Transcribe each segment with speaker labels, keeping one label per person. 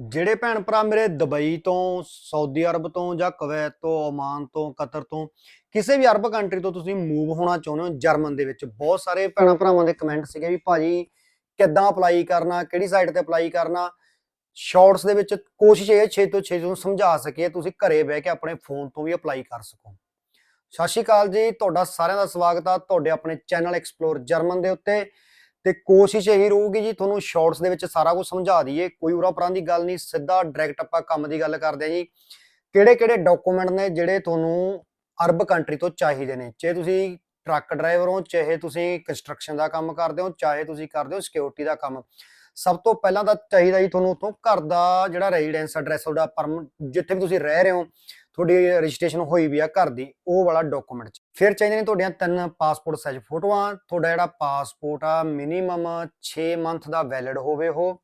Speaker 1: ਜਿਹੜੇ ਭੈਣ ਭਰਾ ਮੇਰੇ ਦੁਬਈ ਤੋਂ ਸਾਊਦੀ ਅਰਬ ਤੋਂ ਜਾਂ ਕੁਵੈਤ ਤੋਂ ਓਮਾਨ ਤੋਂ ਕਤਰ ਤੋਂ ਕਿਸੇ ਵੀ ਅਰਬ ਕੰਟਰੀ ਤੋਂ ਤੁਸੀਂ ਮੂਵ ਹੋਣਾ ਚਾਹੁੰਦੇ ਹੋ ਜਰਮਨ ਦੇ ਵਿੱਚ ਬਹੁਤ ਸਾਰੇ ਭੈਣਾਂ ਭਰਾਵਾਂ ਦੇ ਕਮੈਂਟ ਸੀਗੇ ਵੀ ਭਾਜੀ ਕਿੱਦਾਂ ਅਪਲਾਈ ਕਰਨਾ ਕਿਹੜੀ ਸਾਈਟ ਤੇ ਅਪਲਾਈ ਕਰਨਾ? ਸ਼ਾਰਟਸ ਦੇ ਵਿੱਚ ਕੋਸ਼ਿਸ਼ ਇਹ 6 ਤੋਂ 6 ਨੂੰ ਸਮਝਾ ਸਕੀਏ ਤੁਸੀਂ ਘਰੇ ਬਹਿ ਕੇ ਆਪਣੇ ਫੋਨ ਤੋਂ ਵੀ ਅਪਲਾਈ ਕਰ ਸਕੋ। ਸਤਿ ਸ਼੍ਰੀ ਅਕਾਲ ਜੀ ਤੁਹਾਡਾ ਸਾਰਿਆਂ ਦਾ ਸਵਾਗਤ ਆ ਤੁਹਾਡੇ ਆਪਣੇ ਚੈਨਲ ਐਕਸਪਲੋਰ ਜਰਮਨ ਦੇ ਉੱਤੇ। ਤੇ ਕੋਸ਼ਿਸ਼ ਇਹੀ ਰਹੂਗੀ ਜੀ, ਤੁਹਾਨੂੰ ਸ਼ਾਰਟਸ ਦੇ ਵਿੱਚ ਸਾਰਾ ਕੁਝ ਸਮਝਾ ਦਈਏ, ਕੋਈ ਉਰਾ ਪਰਾਂ ਦੀ ਗੱਲ ਨਹੀਂ, ਸਿੱਧਾ ਡਾਇਰੈਕਟ ਆਪਾਂ ਕੰਮ ਦੀ ਗੱਲ ਕਰਦੇ ਹਾਂ ਜੀ। ਕਿਹੜੇ ਕਿਹੜੇ ਡਾਕੂਮੈਂਟ ਨੇ ਜਿਹੜੇ ਤੁਹਾਨੂੰ ਅਰਬ ਕੰਟਰੀ ਤੋਂ ਚਾਹੀਦੇ ਨੇ? ਚਾਹੇ ਤੁਸੀਂ ਟਰੱਕ ਡਰਾਈਵਰ ਹੋ, ਚਾਹੇ ਤੁਸੀਂ ਕੰਸਟਰਕਸ਼ਨ ਦਾ ਕੰਮ ਕਰਦੇ ਹੋ, ਚਾਹੇ ਤੁਸੀਂ ਕਰਦੇ ਹੋ ਸਿਕਿਉਰਿਟੀ ਦਾ ਕੰਮ। ਸਭ ਤੋਂ ਪਹਿਲਾਂ ਤਾਂ ਚਾਹੀਦਾ ਜੀ ਤੁਹਾਨੂੰ ਉਤੋਂ ਘਰ ਦਾ ਜਿਹੜਾ ਰੈਜ਼ੀਡੈਂਸ ਐਡਰੈਸ ਤੁਹਾਡਾ ਪਰਮ ਜਿੱਥੇ ਵੀ ਤੁਸੀਂ ਰਹਿ ਰਹੇ ਹੋ ਤੁਹਾਡੀ ਰਜਿਸਟ੍ਰੇਸ਼ਨ ਹੋਈ ਵੀ ਆ ਘਰ ਦੀ, ਉਹ ਵਾਲਾ ਡਾਕੂਮੈਂਟ ਫਿਰ ਚਾਹੀਦੇ ਨੇ ਤੁਹਾਡੀਆਂ ਤਿੰਨ ਪਾਸਪੋਰਟ ਸਾਈਜ਼ ਫੋਟੋਆਂ, ਤੁਹਾਡਾ ਜਿਹੜਾ ਪਾਸਪੋਰਟ ਆ ਮਿਨੀਮਮ 6 ਮੰਥ ਦਾ ਵੈਲਿਡ ਹੋਵੇ ਉਹ।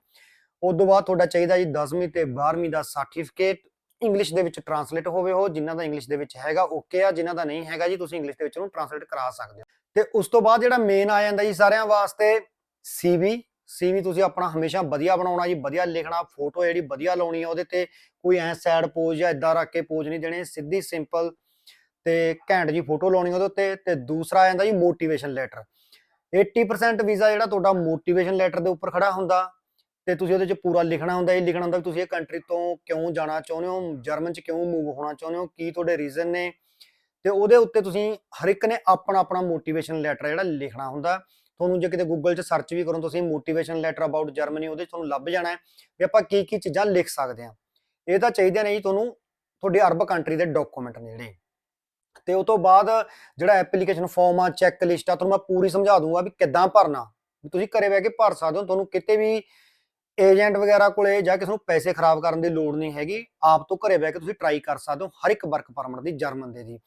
Speaker 1: ਉਸ ਤੋਂ ਬਾਅਦ ਤੁਹਾਡਾ ਚਾਹੀਦਾ ਜੀ 10ਵੀਂ ਤੇ 12ਵੀਂ ਦਾ ਸਰਟੀਫਿਕੇਟ ਇੰਗਲਿਸ਼ ਦੇ ਵਿੱਚ ਟਰਾਂਸਲੇਟ ਹੋਵੇ ਉਹ ਜਿਨ੍ਹਾਂ ਦਾ ਇੰਗਲਿਸ਼ ਦੇ ਵਿੱਚ ਹੈਗਾ ਓਕੇ ਆ ਜਿਨ੍ਹਾਂ ਦਾ ਨਹੀਂ ਹੈਗਾ ਜੀ, ਤੁਸੀਂ ਇੰਗਲਿਸ਼ ਦੇ ਵਿੱਚ ਉਹਨੂੰ ਟਰਾਂਸਲੇਟ ਕਰਾ ਸਕਦੇ ਹੋ। ਤੇ ਉਸ ਤੋਂ ਬਾਅਦ ਜਿਹੜਾ ਮੇਨ ਆ ਜਾਂਦਾ ਜੀ ਸਾਰਿਆਂ ਵਾਸਤੇ ਸੀਵੀ ਸੀਵੀ ਤੁਸੀਂ ਆਪਣਾ ਹਮੇਸ਼ਾ ਵਧੀਆ ਬਣਾਉਣਾ ਜੀ, ਵਧੀਆ ਲਿਖਣਾ ਫੋਟੋ ਜਿਹੜੀ ਵਧੀਆ ਲਾਉਣੀ ਆ, ਉਹਦੇ ਤੇ ਕੋਈ ਐ ਸੈਡ ਪੋਜ਼ ਜਾਂ ਇਦਾਂ ਰੱਖ ਕੇ ਪੋਜ਼ ਨਹੀਂ ਦੇਣੇ, ਸਿੱਧੀ ਸਿੰਪਲ ਤੇ ਘੈਂਟ ਜੀ ਫੋਟੋ ਲਾਉਣੀ ਉਹਦੇ ਉੱਤੇ ਤੇ ਦੂਸਰਾ ਆ ਜਾਂਦਾ ਜੀ ਮੋਟੀਵੇਸ਼ਨ ਲੈਟਰ 80% ਵੀਜ਼ਾ ਜਿਹੜਾ ਤੁਹਾਡਾ ਮੋਟੀਵੇਸ਼ਨ ਲੈਟਰ ਦੇ ਉੱਪਰ ਖੜਾ ਹੁੰਦਾ ਤੇ ਤੁਸੀਂ ਉਹਦੇ 'ਚ ਪੂਰਾ ਲਿਖਣਾ ਹੁੰਦਾ, ਇਹ ਲਿਖਣਾ ਹੁੰਦਾ ਵੀ ਤੁਸੀਂ ਇਹ ਕੰਟਰੀ ਤੋਂ ਕਿਉਂ ਜਾਣਾ ਚਾਹੁੰਦੇ ਹੋ ਜਰਮਨ 'ਚ ਕਿਉਂ ਮੂਵ ਹੋਣਾ ਚਾਹੁੰਦੇ ਹੋ, ਕੀ ਤੁਹਾਡੇ ਰੀਜ਼ਨ ਨੇ ਤੇ ਉਹਦੇ ਉੱਤੇ ਤੁਸੀਂ ਹਰ ਇੱਕ ਨੇ ਆਪਣਾ ਆਪਣਾ ਮੋਟੀਵੇਸ਼ਨ ਲੈਟਰ ਜਿਹੜਾ ਲਿਖਣਾ ਹੁੰਦਾ। ਤੁਹਾਨੂੰ ਜੇ ਕਿਤੇ ਗੂਗਲ 'ਚ ਸਰਚ ਵੀ ਕਰੋ, ਤੁਸੀਂ ਮੋਟੀਵੇਸ਼ਨ ਲੈਟਰ ਅਬਾਊਟ ਜਰਮਨੀ ਉਹਦੇ 'ਚ ਤੁਹਾਨੂੰ ਲੱਭ ਜਾਣਾ ਹੈ ਵੀ ਆਪਾਂ ਕੀ ਕੀ ਚੀਜ਼ਾਂ ਲਿਖ ਸਕਦੇ ਹਾਂ। ਇਹ ਤਾਂ ਚਾਹੀਦੇ ਨੇ ਜੀ ਤੁਹਾਨੂੰ ਤੁਹਾਡੇ ਅਰਬ ਕੰਟਰੀ ਦੇ ਡਾਕੂਮੈਂਟ ਨੇ ਜਿਹੜੇ। ਤੇ ਉਸ ਤੋਂ ਬਾਅਦ ਜਿਹੜਾ ਐਪਲੀਕੇਸ਼ਨ ਫਾਰਮ ਆ ਚੈੱਕ ਲਿਸਟ ਆ, ਤੁਹਾਨੂੰ ਮੈਂ ਪੂਰੀ ਸਮਝਾ ਦੂੰਗਾ ਵੀ ਕਿੱਦਾਂ ਭਰਨਾ। ਵੀ ਤੁਸੀਂ ਘਰੇ ਬਹਿ ਕੇ ਭਰ ਸਕਦੇ ਹੋ, ਤੁਹਾਨੂੰ ਕਿਤੇ ਵੀ ਏਜੰਟ ਵਗੈਰਾ ਕੋਲੇ ਜਾਂ ਕਿਸੇ ਨੂੰ ਪੈਸੇ ਖਰਾਬ ਕਰਨ ਦੀ ਲੋੜ ਨਹੀਂ ਹੈਗੀ। ਆਪ ਤੋਂ ਘਰੇ ਬਹਿ ਕੇ ਤੁਸੀਂ ਟਰਾਈ ਕਰ ਸਕਦੇ ਹੋ ਹਰ ਇੱਕ ਵਰਕ ਪਰਮਿਟ ਦੀ ਜਰਮਨ ਦੇ ਦੀ।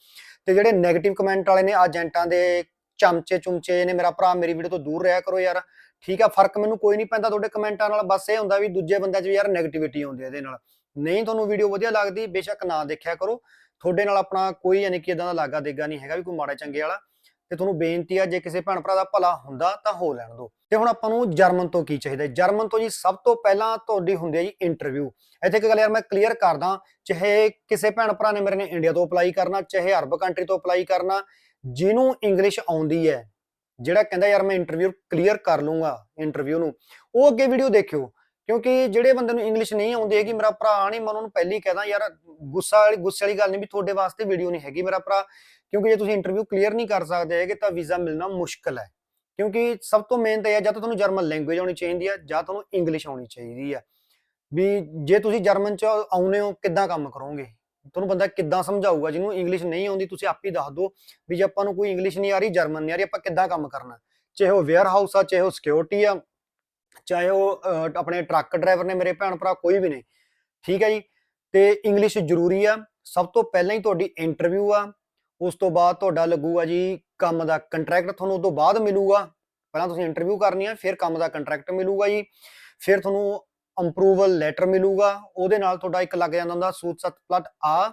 Speaker 1: ਤੇ ਜਿਹੜੇ 네ਗੇਟਿਵ ਕਮੈਂਟ ਵਾਲੇ ਨੇ ਏਜੰਟਾਂ ਦੇ ਚਮਚੇ ਚੁਮਚੇ ਨੇ ਮੇਰਾ ਭਰਾ, ਮੇਰੀ ਵੀਡੀਓ ਤੋਂ ਦੂਰ ਰਿਹਾ ਕਰੋ ਯਾਰ। ਠੀਕ ਆ, ਫ਼ਰਕ ਮੈਨੂੰ ਕੋਈ ਨਹੀਂ ਪੈਂਦਾ ਤੁਹਾਡੇ ਕਮੈਂਟਾਂ ਨਾਲ। ਬਸ ਇਹ ਹੁੰਦਾ ਵੀ ਦੂਜੇ ਬੰਦਿਆਂ 'ਚ ਯਾਰ 네ਗੇਟਿਵਿਟੀ ਆਉਂਦੀ ਹੈ ਇਹਦੇ ਨਾਲ। ਨਹੀਂ, ਤੁਹਾਨੂੰ ਵੀਡੀਓ ਵਧੀਆ ਲੱਗਦੀ, ਬੇਸ਼ੱਕ ਨਾ ਦੇਖਿਆ ਕਰੋ। ਤੁਹਾਡੇ ਨਾਲ ਆਪਣਾ ਕੋਈ ਯਾਨੀ ਕਿ ਇਦਾਂ ਦਾ ਲਾਗਾ ਦੇਗਾ ਨਹੀਂ ਹੈਗਾ ਵੀ ਕੋਈ ਮਾੜਾ ਚੰਗੇ ਵਾਲਾ। ਤੇ ਤੁਹਾਨੂੰ ਬੇਨਤੀ ਆ, ਜੇ ਕਿਸੇ ਭੈਣ ਭਰਾ ਦਾ ਭਲਾ ਹੁੰਦਾ ਤਾਂ ਹੋ ਲੈਣ ਦਿਓ। ਤੇ ਹੁਣ ਆਪਾਂ ਨੂੰ ਜਰਮਨ ਤੋਂ ਕੀ ਚਾਹੀਦਾ ਜਰਮਨ ਤੋਂ ਜੀ ਸਭ ਤੋਂ ਪਹਿਲਾਂ ਤੁਹਾਡੀ ਹੁੰਦੀ ਹੈ ਜੀ ਇੰਟਰਵਿਊ ਇੱਥੇ ਇੱਕ ਗੱਲ ਯਾਰ ਮੈਂ ਕਲੀਅਰ ਕਰਦਾ, ਚਾਹੇ ਕਿਸੇ ਭੈਣ ਭਰਾ ਨੇ ਮੇਰੇ ਨੇ ਇੰਡੀਆ ਤੋਂ ਅਪਲਾਈ ਕਰਨਾ, ਚਾਹੇ ਅਰਬ ਕੰਟਰੀ ਤੋਂ ਅਪਲਾਈ ਕਰਨਾ ਜਿਹਨੂੰ ਇੰਗਲਿਸ਼ ਆਉਂਦੀ ਹੈ, ਜਿਹੜਾ ਕਹਿੰਦਾ, ਯਾਰ ਮੈਂ ਇੰਟਰਵਿਊ ਕਲੀਅਰ ਕਰ ਲੂੰਗਾ ਇੰਟਰਵਿਊ ਨੂੰ। ਉਹ ਅੱਗੇ ਵੀਡੀਓ ਦੇਖਿਓ, ਕਿਉਂਕਿ ਜਿਹੜੇ ਬੰਦੇ ਨੂੰ ਇੰਗਲਿਸ਼ ਨਹੀਂ ਆਉਂਦੀ ਹੈਗੀ, ਮੇਰਾ ਭਰਾ ਨਹੀਂ, ਮੈਂ ਉਹਨਾਂ ਨੂੰ ਪਹਿਲੀ ਹੀ ਕਹਿਦਾ, ਯਾਰ ਗੁੱਸਾ ਵਾਲੀ, ਗੁੱਸੇ ਵਾਲੀ ਗੱਲ ਨਹੀਂ ਵੀ ਤੁਹਾਡੇ ਵਾਸਤੇ ਵੀਡੀਓ ਨਹੀਂ ਹੈਗੀ ਮੇਰਾ ਭਰਾ, ਕਿਉਂਕਿ ਜੇ ਤੁਸੀਂ ਇੰਟਰਵਿਊ ਕਲੀਅਰ ਨਹੀਂ ਕਰ ਸਕਦੇ ਹੈਗੇ, ਤਾਂ ਵੀਜ਼ਾ ਮਿਲਣਾ ਮੁਸ਼ਕਲ ਹੈ। ਕਿਉਂਕਿ ਸਭ ਤੋਂ ਮੇਨ ਤਾਂ ਇਹ ਹੈ, ਜਾਂ ਤਾਂ ਤੁਹਾਨੂੰ ਜਰਮਨ ਲੈਂਗੁਏਜ ਆਉਣੀ ਚਾਹੀਦੀ ਹੈ, ਜਾਂ ਤੁਹਾਨੂੰ ਇੰਗਲਿਸ਼ ਆਉਣੀ ਚਾਹੀਦੀ ਹੈ। ਵੀ ਜੇ ਤੁਸੀਂ ਜਰਮਨ ਚ ਆਉਨੇ ਹੋ, ਕਿੱਦਾਂ ਕੰਮ ਕਰੋਗੇ? ਤੁਹਾਨੂੰ ਬੰਦਾ ਕਿੱਦਾਂ ਸਮਝਾਊਗਾ? ਜਿਹਨੂੰ ਇੰਗਲਿਸ਼ ਨਹੀਂ ਆਉਂਦੀ, ਤੁਸੀਂ ਆਪ ਹੀ ਦੱਸ ਦਿਓ ਵੀ ਜੇ ਆਪਾਂ ਨੂੰ ਕੋਈ ਇੰਗਲਿਸ਼ ਨਹੀਂ ਆ ਰਹੀ ਜਰਮਨ ਨਹੀਂ ਆ ਰਹੀ, ਆਪਾਂ ਕਿੱਦਾਂ ਕੰਮ ਕਰਨਾ? ਚਾਹੇ ਉਹ ਵੇਅਰ ਹਾਊਸ ਆ, ਚਾਹੇ ਉਹ ਸਿਕਿਉਰਿਟੀ ਆ, ਚਾਹੇ ਉਹ ਆਪਣੇ ਟਰੱਕ ਡਰਾਈਵਰ ਨੇ ਮੇਰੇ ਭੈਣ ਭਰਾ, ਕੋਈ ਵੀ ਨੇ। ਠੀਕ ਹੈ ਜੀ? ਤੇ ਇੰਗਲਿਸ਼ ਜ਼ਰੂਰੀ ਆ। ਸਭ ਤੋਂ ਪਹਿਲਾਂ ਹੀ ਤੁਹਾਡੀ ਇੰਟਰਵਿਊ ਆ। ਉਸ ਤੋਂ ਬਾਅਦ ਤੁਹਾਡਾ ਲੱਗੂਗਾ ਜੀ, ਕੰਮ ਦਾ ਕੰਟਰੈਕਟ ਤੁਹਾਨੂੰ ਉਸ ਤੋਂ ਬਾਅਦ ਮਿਲੂਗਾ। ਪਹਿਲਾਂ ਤੁਸੀਂ ਇੰਟਰਵਿਊ ਕਰਨੀ ਆ, ਫਿਰ ਕੰਮ ਦਾ ਕੰਟਰੈਕਟ ਮਿਲੂਗਾ ਜੀ। ਫਿਰ ਤੁਹਾਨੂੰ ਅਪਰੂਵਲ ਲੈਟਰ ਮਿਲੂਗਾ, ਉਹਦੇ ਨਾਲ ਤੁਹਾਡਾ ਇੱਕ ਲੱਗ ਜਾਂਦਾ ਹੁੰਦਾ ਸੂਤ ਸਤ ਪਲਟ ਆ।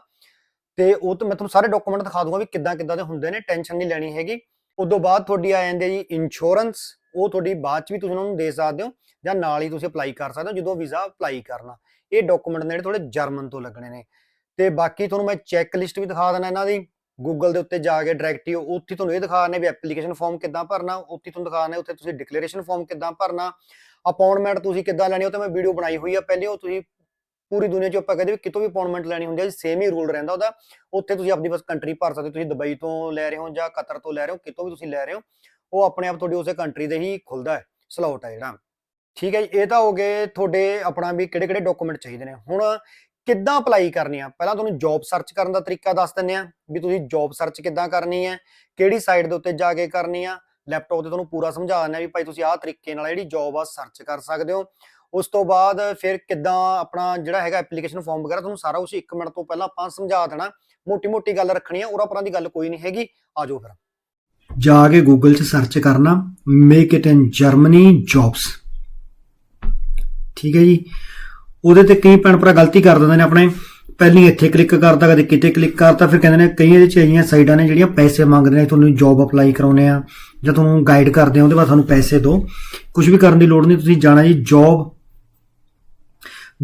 Speaker 1: ਤੇ ਉਹ ਤੋਂ ਮੈਂ ਤੁਹਾਨੂੰ ਸਾਰੇ ਡਾਕੂਮੈਂਟ ਦਿਖਾ ਦੂੰਗਾ ਵੀ ਕਿੱਦਾਂ ਕਿੱਦਾਂ ਦੇ ਹੁੰਦੇ ਨੇ ਟੈਨਸ਼ਨ ਨਹੀਂ ਲੈਣੀ ਹੈਗੀ। ਉਸ ਤੋਂ ਬਾਅਦ ਤੁਹਾਡੀ ਆ ਜਾਂਦੀ ਹੈ ਜੀ ਇੰਸ਼ੋਰੈਂਸ ਉਹ ਤੁਹਾਡੀ ਬਾਅਦ ਚ ਵੀ ਤੁਸੀਂ ਉਹਨਾਂ ਨੂੰ ਦੇ ਸਕਦੇ ਹੋ ਜਾਂ ਨਾਲ ਹੀ ਤੁਸੀਂ ਅਪਲਾਈ ਕਰ ਸਕਦੇ ਹੋ ਜਦੋਂ ਵੀਜ਼ਾ ਅਪਲਾਈ ਕਰਨਾ। ਇਹ ਡਾਕੂਮੈਂਟ ਨੇ ਜਿਹੜੇ ਥੋੜੇ ਜਰਮਨ ਤੋਂ ਲੱਗਣੇ ਨੇ। ਤੇ ਬਾਕੀ ਤੁਹਾਨੂੰ ਮੈਂ ਚੈੱਕ ਲਿਸਟ ਵੀ ਦਿਖਾ ਦੇਣਾ ਇਹਨਾਂ ਦੀ। ਗੂਗਲ ਦੇ ਉੱਤੇ ਜਾ ਕੇ ਡਾਇਰੈਕਟ ਹੀ ਉੱਥੇ ਤੁਹਾਨੂੰ ਇਹ ਦਿਖਾਣੇ ਵੀ ਐਪਲੀਕੇਸ਼ਨ ਫਾਰਮ ਕਿੱਦਾਂ ਭਰਨਾ, ਉੱਥੇ ਤੁਹਾਨੂੰ ਦਿਖਾਣੇ ਉੱਥੇ ਤੁਸੀਂ ਡਿਕਲੇਰੇਸ਼ਨ ਫਾਰਮ ਕਿੱਦਾਂ ਭਰਨਾ। ਅਪਾਇੰਟਮੈਂਟ ਤੁਸੀਂ ਕਿੱਦਾਂ ਲੈਣੀ ਉਹ ਤੇ ਮੈਂ ਵੀਡੀਓ ਬਣਾਈ ਹੋਈ ਆ। ਪਹਿਲੇ ਉਹ ਤੁਸੀਂ ਪੂਰੀ ਦੁਨੀਆ 'ਚ ਆਪਾਂ ਕਹਦੇ ਵੀ ਕਿਤੋਂ ਵੀ ਅਪਾਇੰਟਮੈਂਟ ਲੈਣੀ ਹੁੰਦੀ ਹੈ ਸੇਮ ਹੀ ਰੂਲ ਰਹਿੰਦਾ ਉਹਦਾ। ਉੱਥੇ ਤੁਸੀਂ ਆਪਣੀ ਬਸ ਕੰਟਰੀ ਭਰ ਸਕਦੇ ਹੋ, ਤੁਸੀਂ ਦੁਬਈ ਤੋਂ ਲੈ ਰਹੇ ਹੋ ਜਾਂ ਕਤਰ ਤੋਂ ਲੈ ਰਹੇ ਹੋ, ਕਿਤੋਂ ਵੀ ਤੁਸੀਂ ਲੈ ਰਹੇ ਹੋ, ਉਹ ਆਪਣੇ ਆਪ ਤੁਹਾਡੀ ਉਸੇ ਕੰਟਰੀ ਦੇ ਹੀ ਖੁੱਲਦਾ ਹੈ ਸਲੋਟ ਹੈ ਜਿਹੜਾ। ਠੀਕ ਹੈ ਜੀ, ਇਹ ਤਾਂ ਹੋ ਗਏ ਤੁਹਾਡੇ ਆਪਣਾ ਵੀ ਕਿਹੜੇ ਕਿਹੜੇ ਡਾਕੂਮੈਂਟ ਚਾਹੀਦੇ ਨੇ। ਹੁਣ ਕਿੱਦਾਂ ਅਪਲਾਈ ਕਰਨੀ ਆ? ਪਹਿਲਾਂ ਤੁਹਾਨੂੰ ਜੌਬ ਸਰਚ ਕਰਨ ਦਾ ਤਰੀਕਾ ਦੱਸ ਦਿੰਨੇ ਆ ਵੀ ਤੁਸੀਂ ਜੌਬ ਸਰਚ ਕਿੱਦਾਂ ਕਰਨੀ ਹੈ, ਕਿਹੜੀ ਸਾਈਟ ਦੇ ਉੱਤੇ ਜਾ ਕੇ ਕਰਨੀ ਆ ਲੈਪਟਾਪ ਤੇ ਤੁਹਾਨੂੰ ਪੂਰਾ ਸਮਝਾ ਦਿੰਦੇ ਵੀ ਭਾਈ ਤੁਸੀਂ ਆਹ ਤਰੀਕੇ ਨਾਲ ਜਿਹੜੀ ਜੌਬ ਆ ਸਰਚ ਕਰ ਸਕਦੇ ਹੋ। ਉਸ ਤੋਂ ਬਾਅਦ ਫਿਰ ਕਿੱਦਾਂ ਆਪਣਾ ਜਿਹੜਾ ਹੈਗਾ ਐਪਲੀਕੇਸ਼ਨ ਫਾਰਮ ਵਗੈਰਾ ਤੁਹਾਨੂੰ ਸਾਰਾ ਕੁਝ 1 ਮਿੰਟ ਤੋਂ ਪਹਿਲਾਂ ਆਪਾਂ ਸਮਝਾ ਦੇਣਾ। ਮੋਟੀ ਮੋਟੀ ਗੱਲ ਰੱਖਣੀ ਆ, ਉਰਾ ਪਰਾਂ ਦੀ ਗੱਲ ਕੋਈ ਨਹੀਂ ਹੈਗੀ। ਆਜੋ ਫਿਰ। ਜਾ ਕੇ ਗੂਗਲ 'ਚ ਸਰਚ ਕਰਨਾ make it in Germany jobs ਠੀਕ ਹੈ ਜੀ। ਉਹਦੇ ਤੇ ਕਈ ਭੈਣ ਭਰਾ ਗਲਤੀ ਕਰ ਦਿੰਦੇ ਨੇ ਆਪਣੇ। ਪਹਿਲੀ ਇੱਥੇ ਕਲਿੱਕ ਕਰਦਾ ਕਦੇ ਕਿਤੇ ਕਲਿੱਕ ਕਰਤਾ, ਫਿਰ ਕਹਿੰਦੇ ਨੇ ਕਈ ਇਹਦੇ ਚ ਅਜਿਹੀਆਂ ਸਾਈਟਾਂ ਨੇ ਜਿਹੜੀਆਂ ਪੈਸੇ ਮੰਗਦੇ ਨੇ, ਤੁਹਾਨੂੰ ਜੌਬ ਅਪਲਾਈ ਕਰਾਉਨੇ ਆ। ਜਾਂ ਤੁਹਾਨੂੰ ਗਾਈਡ ਕਰਦੇ ਆ ਉਹਦੇ ਬਾਅਦ ਤੁਹਾਨੂੰ ਪੈਸੇ ਦਿਓ। ਕੁਝ ਵੀ ਕਰਨ ਦੀ ਲੋੜ ਨਹੀਂ, ਤੁਸੀਂ ਜਾਣਾ ਜੀ job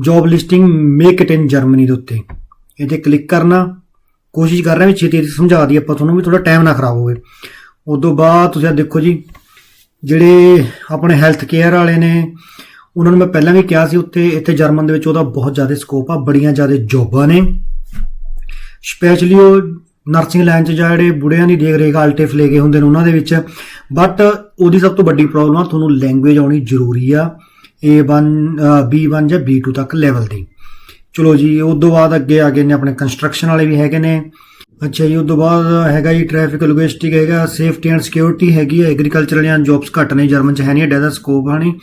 Speaker 1: job listing make it in Germany ਦੇ ਉੱਤੇ। ਇਹ ਕਲਿੱਕ ਕਰਨਾ, ਕੋਸ਼ਿਸ਼ ਕਰ ਰਹੇ ਵੀ ਛੇਤੀ ਸਮਝਾ ਦਈਏ ਆਪਾਂ ਤੁਹਾਨੂੰ ਵੀ ਥੋੜਾ ਟਾਈਮ ਨਾ ਖਰਾਬ ਹੋਵੇ। ਉਸ ਤੋਂ ਬਾਅਦ ਤੁਸੀਂ ਆਹ ਦੇਖੋ ਜੀ, ਜਿਹੜੇ ਆਪਣੇ ਹੈਲਥ ਕੇਅਰ ਵਾਲੇ ਨੇ, ਉਹਨਾਂ ਨੂੰ ਮੈਂ ਪਹਿਲਾਂ ਵੀ ਕਿਹਾ ਸੀ ਉੱਥੇ, ਇੱਥੇ ਜਰਮਨ ਦੇ ਵਿੱਚ ਉਹਦਾ ਬਹੁਤ ਜ਼ਿਆਦਾ ਸਕੋਪ ਆ, ਬੜੀਆਂ ਜ਼ਿਆਦਾ ਜੋਬਾਂ ਨੇ। ਸਪੈਸ਼ਲੀ ਉਹ ਨਰਸਿੰਗ ਲਾਈਨ 'ਚ ਜਿਹੜੇ ਬੁੜਿਆਂ ਦੀ ਦੇਖ ਰੇਖ ਆਲਟੇ ਲੈ ਕੇ ਹੁੰਦੇ ਨੇ ਉਹਨਾਂ ਦੇ ਵਿੱਚ। ਬਟ ਉਹਦੀ ਸਭ ਤੋਂ ਵੱਡੀ ਪ੍ਰੋਬਲਮ ਆ ਤੁਹਾਨੂੰ ਲੈਂਗੁਏਜ ਆਉਣੀ ਜ਼ਰੂਰੀ ਆ A1 ਅ, B1 ਜਾਂ B2 ਤੱਕ ਲੈਵਲ ਦੀ। ਚਲੋ ਜੀ ਉਸ ਤੋਂ ਬਾਅਦ ਅੱਗੇ ਆ ਗਏ ਨੇ ਆਪਣੇ ਕੰਸਟਰਕਸ਼ਨ ਵਾਲੇ ਵੀ ਹੈਗੇ ਨੇ। ਅੱਛਾ ਜੀ ਉਸ ਤੋਂ ਬਾਅਦ ਹੈਗਾ ਜੀ ਟ੍ਰੈਫਿਕ ਲੋਜਿਸਟਿਕ ਹੈਗਾ ਸੇਫਟੀ ਐਂਡ ਸਿਕਿਉਰਿਟੀ ਹੈਗੀ ਹੈ ਐਗਰੀਕਲਚਰਲ ਜਾਂ ਜੌਬਸ ਘੱਟ ਨੇ ਜਰਮਨ ਚ ਹੈ ਨਹੀਂ ਐਡਾ ਦਾ ਸਕੋਪ ਹਣੀ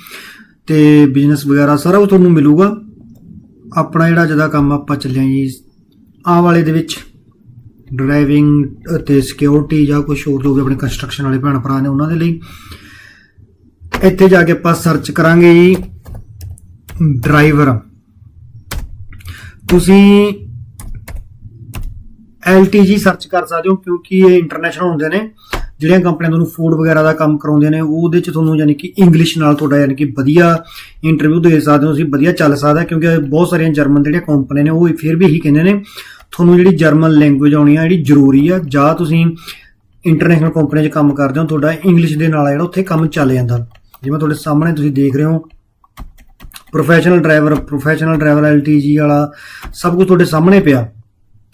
Speaker 1: ਤੇ ਬਿਜ਼ਨਸ ਵਗੈਰਾ ਸਾਰਾ ਉਹ ਤੁਹਾਨੂੰ ਮਿਲੂਗਾ। ਆਪਣਾ ਜਿਹੜਾ ਜਿਹਦਾ ਕੰਮ ਆਪਾਂ ਚੱਲਿਆ ਜੀ ਆਹ ਵਾਲੇ ਦੇ ਵਿੱਚ। ਡਰਾਈਵਿੰਗ ਅਤੇ ਸਿਕਿਉਰਿਟੀ ਜਾਂ ਕੁਝ ਹੋਰ ਲੋਕ ਆਪਣੇ ਕੰਸਟਰਕਸ਼ਨ ਵਾਲੇ ਭੈਣ ਭਰਾ ਨੇ ਉਹਨਾਂ ਦੇ ਲਈ। ਇੱਥੇ ਜਾ ਕੇ ਆਪਾਂ ਸਰਚ ਕਰਾਂਗੇ ਜੀ ਡਰਾਈਵਰ ਤੁਸੀਂ LTG ਸਰਚ ਕਰ ਸਕਦੇ ਹੋ ਕਿਉਂਕਿ ਇਹ ਇੰਟਰਨੈਸ਼ਨਲ ਹੁੰਦੇ ਨੇ। ਜਿਹੜੀਆਂ ਕੰਪਨੀਆਂ ਤੁਹਾਨੂੰ ਫੂਡ ਵਗੈਰਾ ਦਾ ਕੰਮ ਕਰਾਉਂਦੇ ਨੇ, ਉਹਦੇ ਚ ਤੁਹਾਨੂੰ ਯਾਨੀ ਕਿ ਇੰਗਲਿਸ਼ ਨਾਲ ਤੁਹਾਡਾ ਯਾਨੀ ਕਿ ਵਧੀਆ ਇੰਟਰਵਿਊ ਦੇ ਸਕਦੇ ਹੋ, ਤੁਸੀਂ ਵਧੀਆ ਚੱਲ ਸਕਦਾ ਕਿਉਂਕਿ ਬਹੁਤ ਸਾਰੀਆਂ ਜਰਮਨ ਜਿਹੜੀਆਂ ਕੰਪਨੀਆਂ ਨੇ, ਉਹ ਫਿਰ ਵੀ ਇਹੀ ਕਹਿੰਦੇ ਨੇ। ਤੁਹਾਨੂੰ ਜਿਹੜੀ ਜਰਮਨ ਲੈਂਗੁਏਜ ਆਉਣੀ ਆ, ਜਿਹੜੀ ਜ਼ਰੂਰੀ ਆ, ਜਾਂ ਤੁਸੀਂ ਇੰਟਰਨੈਸ਼ਨਲ ਕੰਪਨੀ 'ਚ ਕੰਮ ਕਰਦੇ ਹੋ, ਤੁਹਾਡਾ ਇੰਗਲਿਸ਼ ਦੇ ਨਾਲ ਜਿਹੜਾ ਉੱਥੇ ਕੰਮ ਚੱਲ ਜਾਂਦਾ। ਜਿਵੇਂ ਤੁਹਾਡੇ ਸਾਹਮਣੇ ਤੁਸੀਂ ਦੇਖ ਰਹੇ ਹੋ professional driver professional driver L T G ਵਾਲਾ, ਸਭ ਕੁਝ ਤੁਹਾਡੇ ਸਾਹਮਣੇ ਪਿਆ।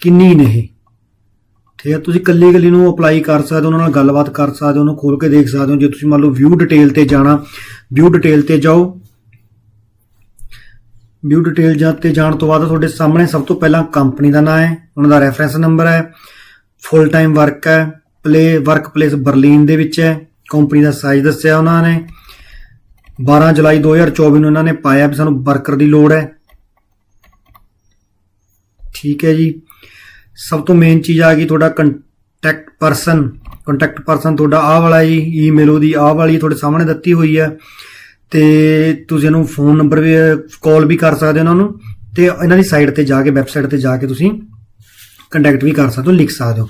Speaker 1: ਕਿੰਨੀ ਨੇ ਇਹ? ਠੀਕ ਹੈ ਤੁਸੀਂ ਕੱਲੀ ਕੱਲੀ ਨੂੰ ਅਪਲਾਈ ਕਰ ਸਕਦੇ ਹੋ, ਉਹਨਾਂ ਨਾਲ ਗੱਲਬਾਤ ਕਰ ਸਕਦੇ ਹੋ, ਉਹਨੂੰ ਖੋਲ ਕੇ ਦੇਖ ਸਕਦੇ ਹੋ। ਜੇ ਤੁਸੀਂ ਮੰਨ ਲਓ ਵਿਊ ਡਿਟੇਲ ਤੇ ਜਾਣਾ ਵਿਊ ਡਿਟੇਲ ਤੇ ਜਾਓ ਵਿਊ ਡਿਟੇਲ ਜਾਂ ਤੇ ਜਾਣ ਤੋਂ ਬਾਅਦ ਤੁਹਾਡੇ ਸਾਹਮਣੇ ਸਭ ਤੋਂ ਪਹਿਲਾਂ ਕੰਪਨੀ ਦਾ ਨਾਮ ਹੈ, ਉਹਨਾਂ ਦਾ ਰੈਫਰੈਂਸ ਨੰਬਰ ਹੈ ਫੁੱਲ ਟਾਈਮ ਵਰਕ ਹੈ ਪਲੇ ਵਰਕ ਪਲੇਸ ਬਰਲਿਨ ਦੇ ਵਿੱਚ ਹੈ ਕੰਪਨੀ ਦਾ ਸਾਈਜ਼ ਦੱਸਿਆ ਉਹਨਾਂ ਨੇ। 12 ਜੁਲਾਈ 2024 ਨੂੰ ਉਹਨਾਂ ਨੇ ਪਾਇਆ ਵੀ ਸਾਨੂੰ ਵਰਕਰ ਦੀ ਲੋੜ ਹੈ। ਠੀਕ ਹੈ ਜੀ। ਸਭ ਤੋਂ ਮੇਨ ਚੀਜ਼ ਆ ਗਈ ਤੁਹਾਡਾ ਕੰਟੈਕਟ ਪਰਸਨ ਕੰਟੈਕਟ ਪਰਸਨ ਤੁਹਾਡਾ ਆਹ ਵਾਲਾ ਜੀ ਈਮੇਲ ਉਹਦੀ ਆਹ ਵਾਲੀ ਤੁਹਾਡੇ ਸਾਹਮਣੇ ਦਿੱਤੀ ਹੋਈ ਹੈ। ਤੇ ਤੁਸੀਂ ਇਹਨੂੰ ਫੋਨ ਨੰਬਰ ਵੀ ਕਾਲ ਵੀ ਕਰ ਸਕਦੇ ਹੋ ਉਹਨਾਂ ਨੂੰ ਤੇ ਇਹਨਾਂ ਦੀ ਸਾਈਟ ਤੇ ਜਾ ਕੇ ਵੈਬਸਾਈਟ ਤੇ ਜਾ ਕੇ ਤੁਸੀਂ ਕੰਟੈਕਟ ਵੀ ਕਰ ਸਕਦੇ ਹੋ, ਲਿਖ ਸਕਦੇ ਹੋ।